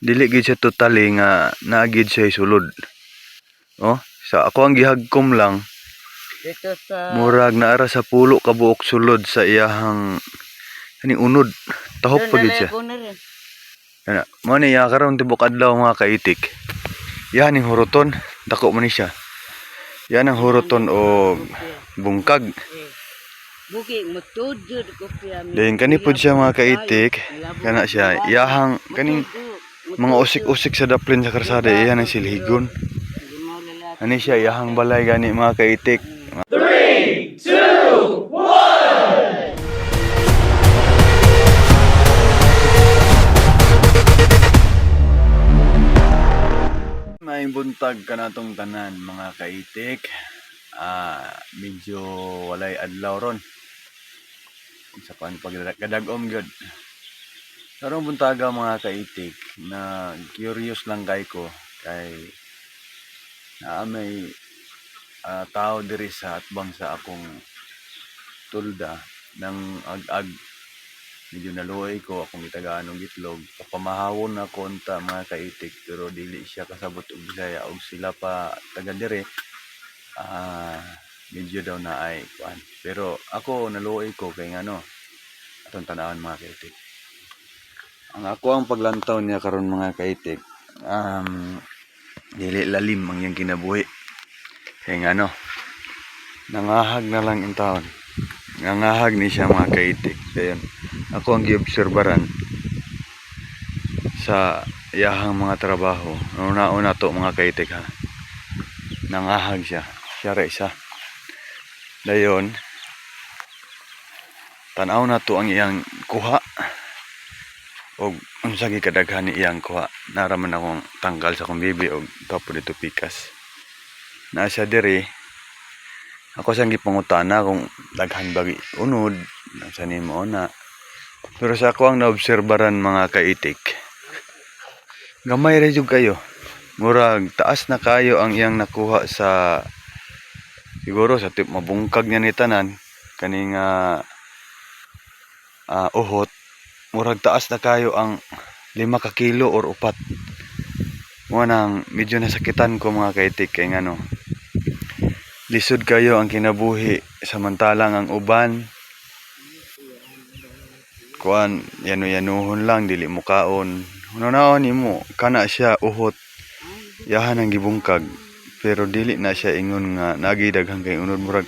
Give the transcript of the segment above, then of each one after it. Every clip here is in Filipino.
dili gid siya totally nga naagid siya sulod. Oh, sa ako ang gihagkom lang Dito sa... murag naara sa pulo ka buok sulod sa iyahang kani unod. Tahop pa gid siya. Ana, mo ni ya karon tibok adlaw mga kaitik. Yan ang huruton, dako man siya. Yan ang huruton o bungkag. Buki, matudod ko siya. Then kani pud siya mga kaitik, kana siya iyahang kaning mga usik-usik sa daplin sa karsada iyan ang silhigon. Ani siya iyahang balay gani mga kaitik. May buntag ka natong tanan mga kaitik. Ah, medyo walay adlaw ron. Sa pan pagkadagom gyud. Karong buntaga mga kaitik na curious lang kay ko kay na may ah, tao diri sa atbang sa akong tulda ng ag-ag. Medyo naluoy ko akong gitagaan og itlog. Papamahawon na ko unta mga kaitik pero dili siya kasabot og Bisaya og sila pa taga dire ah medyo daw na ay kuan. Pero ako naluoy ko kay ngano atong tanawan mga kaitik ang ako ang paglantaw niya karon mga kaitik um dili lalim ang iyang kinabuhi. Kay ngano nangahag na lang in taon. Nangahag ni siya mga kaitik. Dayon ako ang giobserbaran sa iyahang mga trabaho. Una-una to mga kaitik ha. Nangahag siya. Siya ra isa dayon tanaw na to ang iyang kuha og unsa gi kadaghan ni iyang kuha naraman akong tanggal sa akong bibi og tapo dito pikas. Na siya diri. Ako siyang gipangutana kung daghan bagi unod sa nimo na. Pero sa ako ang naobserbaran mga kaitik. Gamay ra jud kayo. Murag taas na kayo ang iyang nakuha sa siguro sa tip mabungkag niya ni tanan kaning ah, ah, uhot murag taas na kayo ang lima ka kilo or upat. Mo nang medyo nasakitan ko mga kaitik kay ngano lisod kayo ang kinabuhi samantalang ang uban. Kuan yano yanuhon lang dili mo kaon. Unaon nimo kana siya uhot. Yahan ang gibungkag pero dili na siya ingon nga nagidaghang kay unod. Murag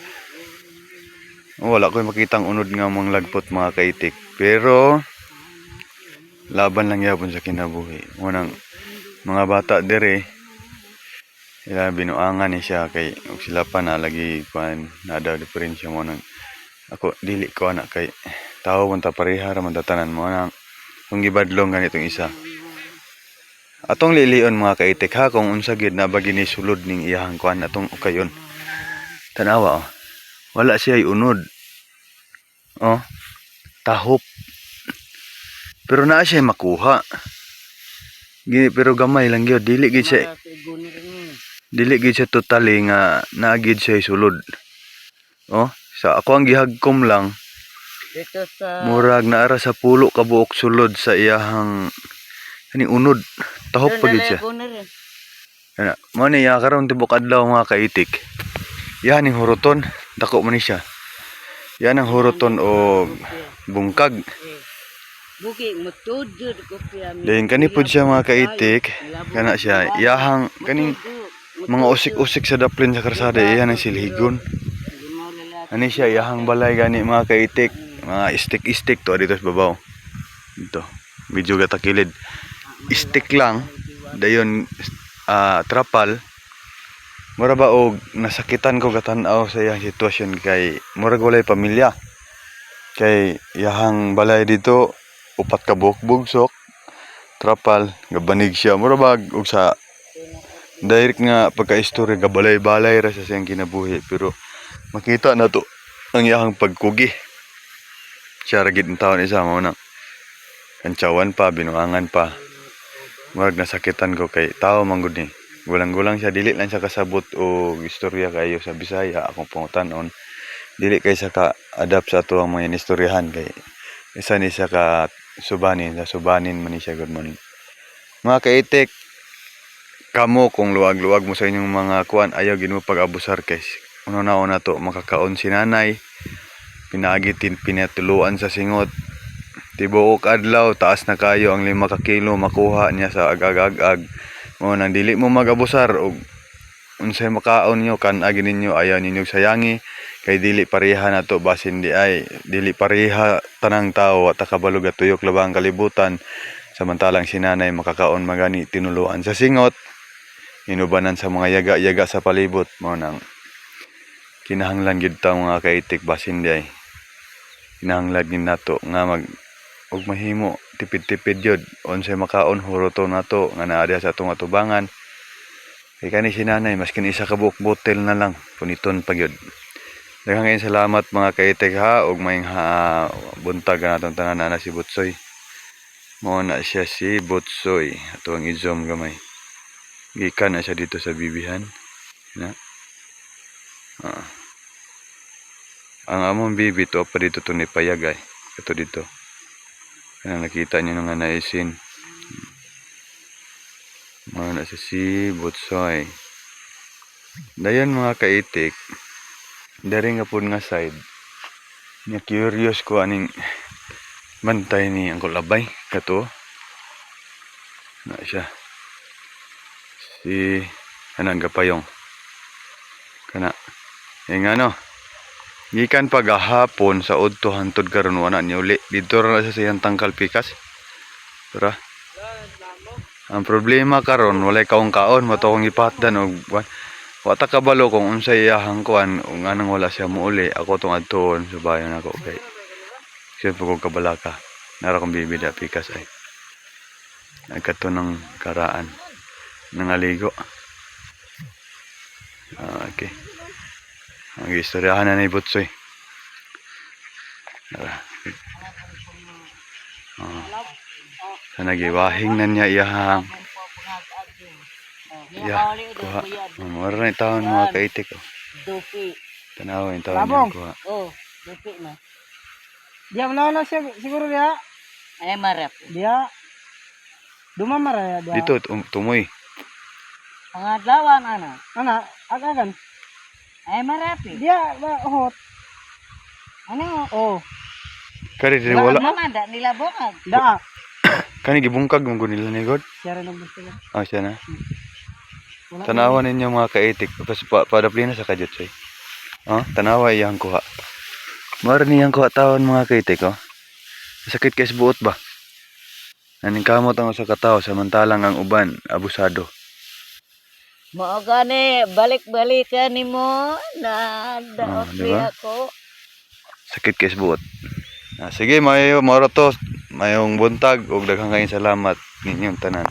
wala ko makitang unod nga mga lagpot mga kaitik pero laban lang yapon sa kinabuhi. Munang mga bata dire sila binuangan ni siya kay ug sila pa na lagi kuan nada diferensya mo nang ako dili ko anak kay tao man ta pareha ra man ta tanan mo nang kung gibadlong ganitong isa. Atong lilion mga kaitik ha kung unsa gid na bagi ni sulod ning iyahang kuan atong ukayon. Tanawa oh. Wala siya unod. Oh tahop pero naa siya makuha Gini, pero gamay lang gyud dili gid siya dili gid siya totally nga naagid siya sulod. Oh, sa ako ang gihagkom lang Dito sa... murag naara sa pulo ka buok sulod sa iyahang kani unod. Tahop pa gid siya. Ana, mo ni ya karon tibok adlaw mga kaitik. Yan ang huruton, dako man ni siya. Yan ang huruton o bungkag. Buki, matudod ko siya. Then kani pud siya mga kaitik, kana siya iyahang kaning mga usik-usik sa daplin sa karsada iyan ang silhigon. Ani siya iyahang balay gani mga kaitik, mga istik-istik to dito sa babaw. Dito, medyo gatakilid. Istik lang, dayon ah, trapal. Mura ba og nasakitan ko katanaw sa iyang sitwasyon kay murag walay pamilya. Kay iyahang balay dito upat ka buok bugsok. Trapal gabanig siya. Mura ba og sa direct nga pagka-istorya gabalay-balay ra sa siyang kinabuhi. Pero makita na to ang iyang pagkugi. Siya ra gid ang taon isa mo na. Kantsawan pa binuangan pa. Murag nasakitan ko kay tao man gud ni. Gulang-gulang siya dili lang siya kasabot og istorya kayo sa Bisaya. Akong pangutan-on dili kay sa ka adapt sa ato ang mga istoryahan kay isa ni siya ka subanin sa subanin man siya good morning. Mga kaitik, kamo kung luwag-luwag mo sa inyong mga kuan ayaw gid mo pag-abusar kay uno na una to makakaon si nanay pinagitin pinatuluan sa singot. Tibuok adlaw taas na kayo ang lima ka kilo makuha niya sa agag-agag. Mo nang dili mo mag-abusar og unsay makaon nyo kan agi ninyo ayaw ninyo sayangi kay dili pareha na to basin di ay dili pareha tanang tao at kabalog at tuyok labang kalibutan. Samantalang si nanay makakaon magani tinuluan sa singot. Inubanan sa mga yaga-yaga sa palibot. Mo nang kinahanglan gid ta mga kaitik basin di ay. Kinahanglan gid nato nga mag ug mahimo tipid-tipid yun. Unsay makaon huroto nato nga naa sa atong atubangan. Kay kani si nanay maskin isa ka buok botel na lang puniton pa gyud daghang salamat mga kaitik ha ug may ha buntag na atong tanan na si Butsoy. Mo na siya si Butsoy. Ato ang izom gamay. Gikan na siya dito sa bibihan. Na. Ah. ang among bibi to pa dito to ni payagay ito dito. Kaya nakita niyo nga naisin. Mga na siya si Butsoy. Dayon mga kaitik dari nga pud nga side niya curious ko aning bantay ni ang kulabay kato. Na siya. Si anang gapayong kana eh nga no. Gikan pagahapon sa udto hantod karon wala ni uli. Dito ra sa iyang tangkal pikas. Tara. Ang problema karon walay kaong kaon kong ipatdan og wata kabalo kung unsay iyahang kuan ug anang wala siya muuli ako tong adtuon sa bayan ako kay siyempre kog kabalaka nara kong bibida pikas ay. Nagkato ng karaan nangaligo Ah, okay. Ang istoryahan na ni Butsoy. Tara. Ah. sa nagiwahing na niya iyahang iya kuha mura na taon mga kaitik oh. Dupi. tanaw yung Labong. niya kuha Oh, dupi na. Dia mana siya siguro dia. Ay marap. Dia dumamara ya dia. dito tum- tumoy Pangadlawan ana. Ana, agagan. Ay marap. eh. Dia ba hot. Ano? Oh, kani dili wala Naman da nila bukag. da. kani gibungkag mong nila ni God Siya rin ang gusto niya. ah siya na Wala tanawan ninyo mga kaitik tapos pa padaplina sa kajutsoy oh tanawa iyang kuha. Mara niyang kuha tawon mga kaitik oh. Sakit kay sa buot ba? Naning kamot ang usa ka tawo samantalang ang uban abusado. Mao gani balik-balikan nimo na Ah, daot di ba? ako. sakit kay sa buot. Ah, sige mayo moro to mayong buntag ug daghang kayong salamat. Ninyong tanan